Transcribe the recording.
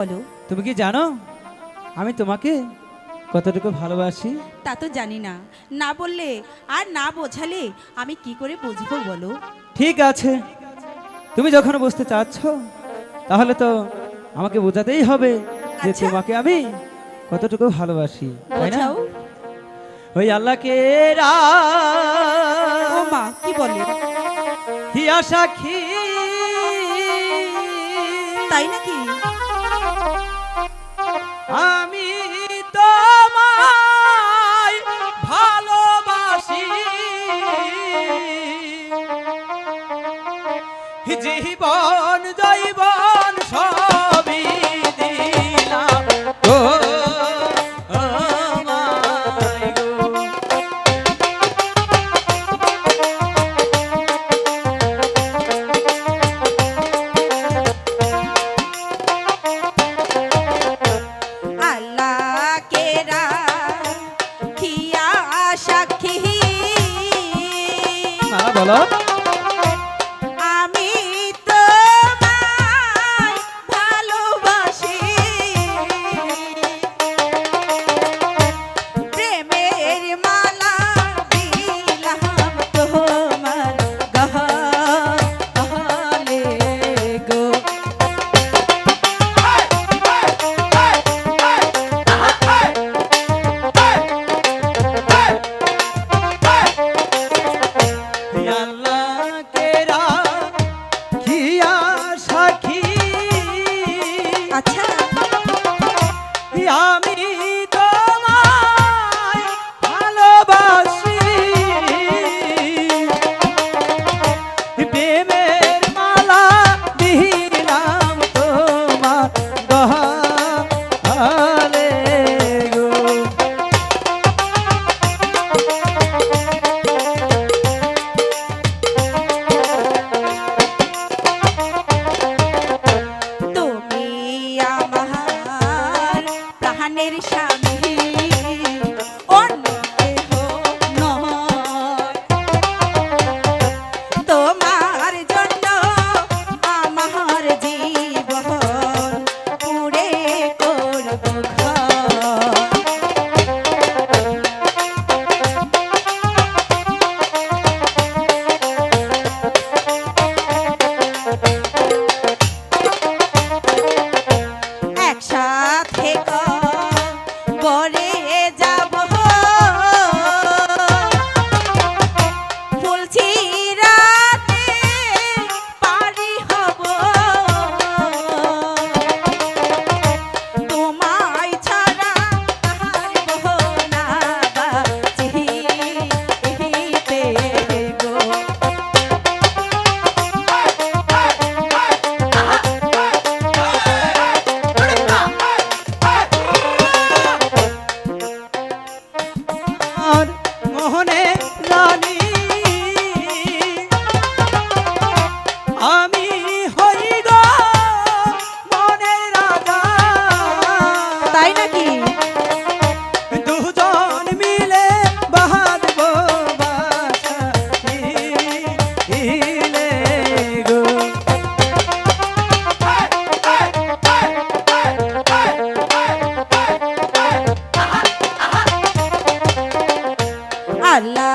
বলো। তুমি কি জানো? আমি তোমাকে কতটুকু ভালোবাসি? তা তো জানি না। না বললে আর না বোঝালে আমি কি করে বুঝব বলো? ঠিক আছে। তুমি যখন বুঝতে চাচ্ছ তাহলে তো আমাকে বোঝাতেই হবে যে আচ্ছা। তোমাকে আমি কতটুকু ভালোবাসি তাই না? বোঝাও। ওই আল্লাহকে ও মা কি বলে? হিয়া সাক্ষী তাই নাকি? আমি তোমায় ভালোবাসি। জীবন জৈবন সবই সাক্ষী। বলো। আমি ala